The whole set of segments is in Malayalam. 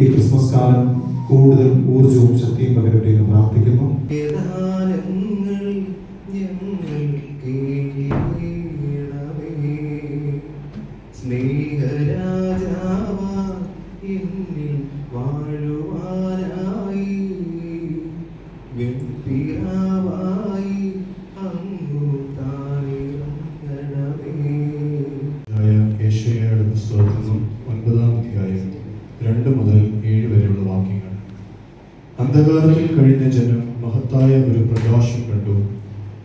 ഈ ക്രിസ്മസ് കാലം കൂടുതൽ ഊർജവും ശക്തിയും പകരട്ടെ എന്ന് പ്രാർത്ഥിക്കുന്നു വാഴുവാനായി. വെൺപിറാവായി അന്ധകാരത്തിൽ കഴിഞ്ഞ ജനം മഹത്തായ ഒരു പ്രകാശം കണ്ടു.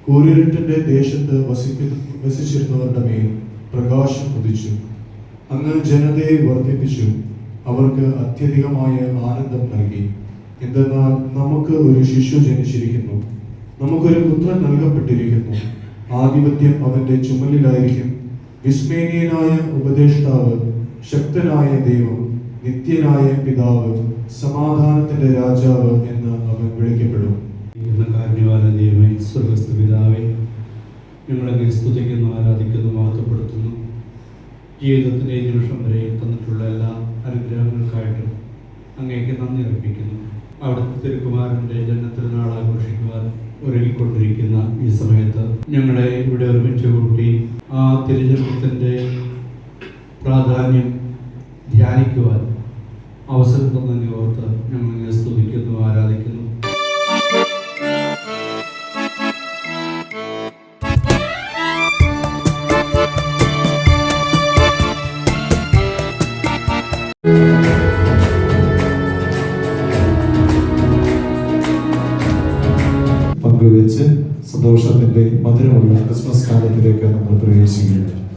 കൂരിരുട്ടിന്റെ ദേശത്ത് വസിക്ക വസിച്ചിരുന്നവരുടെ മേൽ പ്രകാശം ഉദിച്ചു. അങ്ങ് ജനതയെ വർദ്ധിപ്പിച്ചു. അവർക്ക് അത്യധികമായ ആനന്ദം നൽകി. എന്തെന്നാൽ നമുക്ക് ഒരു ശിശു ജനിച്ചിരിക്കുന്നു. നമുക്കൊരു പുത്രൻ നൽകപ്പെട്ടിരിക്കുന്നു. ആധിപത്യം അവന്റെ ചുമലിലായിരിക്കും. വിസ്മേനീയനായ ഉപദേഷ്ടാവ് ശക്തനായ ദൈവം നിത്യനായ പിതാവ് സമാധാനത്തിന്റെ രാജാവ് എന്ന് അവൻ വിളിക്കപ്പെടും. എന്ന കാരുണ്യവാന ദൈവമേ പിതാവേ സ്തുതിക്കുന്നു ആരാധിക്കുന്നു മഹത്വപ്പെടുത്തുന്നു. ജീവിതത്തിന്റെ നിമിഷം വരെ തന്നിട്ടുള്ള എല്ലാ അനുഗ്രഹങ്ങൾക്കായിട്ടും അങ്ങേക്ക് നന്ദി അർപ്പിക്കുന്നു. അവിടുത്തെ തിരുക്കുമാരന്റെ ജന്മത്തിനാൾ ആഘോഷിക്കുവാൻ ഒരുങ്ങിക്കൊണ്ടിരിക്കുന്ന ഈ സമയത്ത് ഞങ്ങളെ ഇവിടെ ഒരുമിച്ച് കൂട്ടി ആ തിരുജന്മത്തിന്റെ പ്രാധാന്യം ധ്യാനിക്കുവാൻ അവസരം തന്നതിനെ ഓർത്ത് ഞങ്ങളെ സ്തുതിക്കുന്നു ആരാധിക്കുന്നു. പങ്കുവെച്ച് സന്തോഷത്തിന്റെ മധുരമുള്ള ക്രിസ്മസ് കാലത്തിലേക്ക് നമ്മൾ പ്രവേശിക്കുകയാണ്.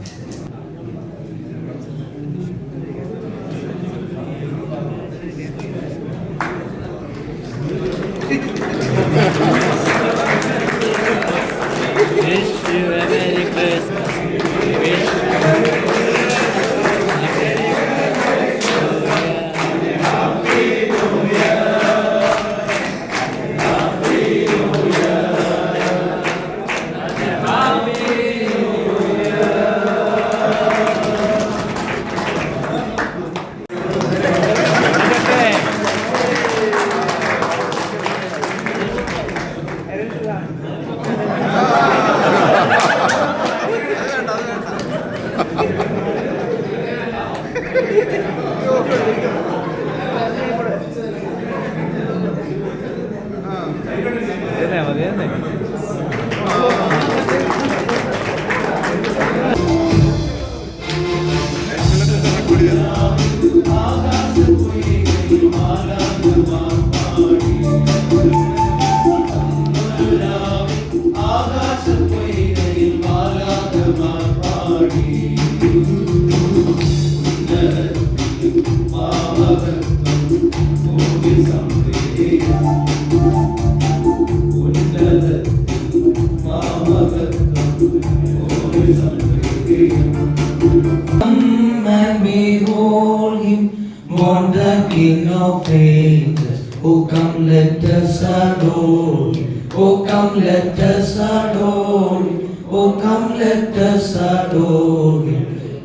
Ages. Oh, come, let us adore. Oh, come, let us adore. Oh, come, let us adore.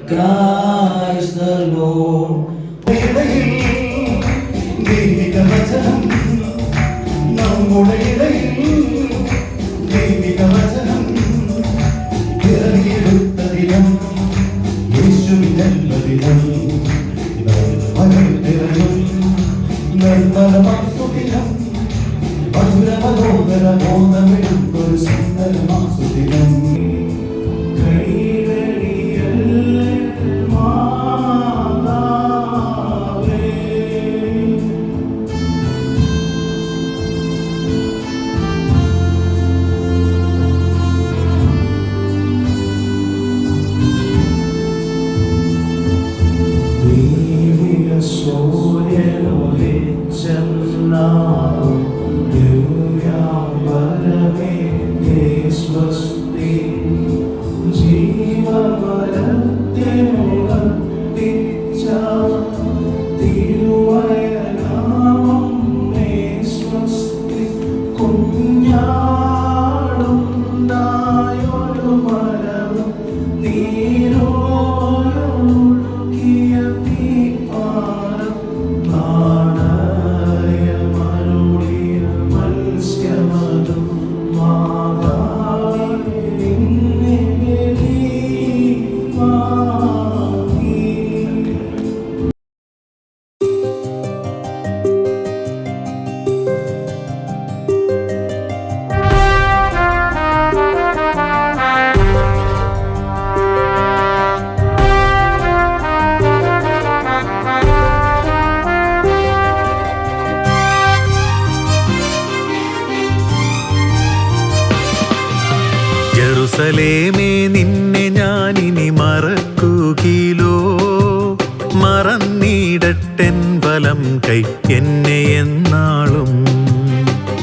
Christ the Lord. നമ്മുടെ ഇടയിൽ ദൈവിക വചനം ഇറങ്ങിയെടുത്ത ദിനം യേശുവിനല്ല ദിനം പകർത്തിറങ്ങും നിർമ്മലമാസുദിനം മധുരമനോദര ബോധമിടും ഒരു സുന്ദരമാസുദിനം ഞാനിനി മറക്കുകയിലോ? മറന്നിടട്ടെൻ വലം കൈ എന്നെ എന്നാളും.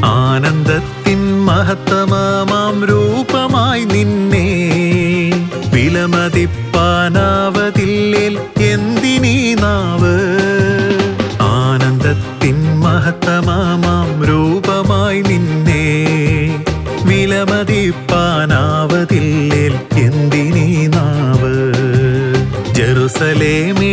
ആനന്ദത്തിൻ മഹത്തമാം രൂപമായി നിന്നെ. വിലമതിപ്പാനാവതില്ലേൽ എന്തിനീ നാവ് லேமே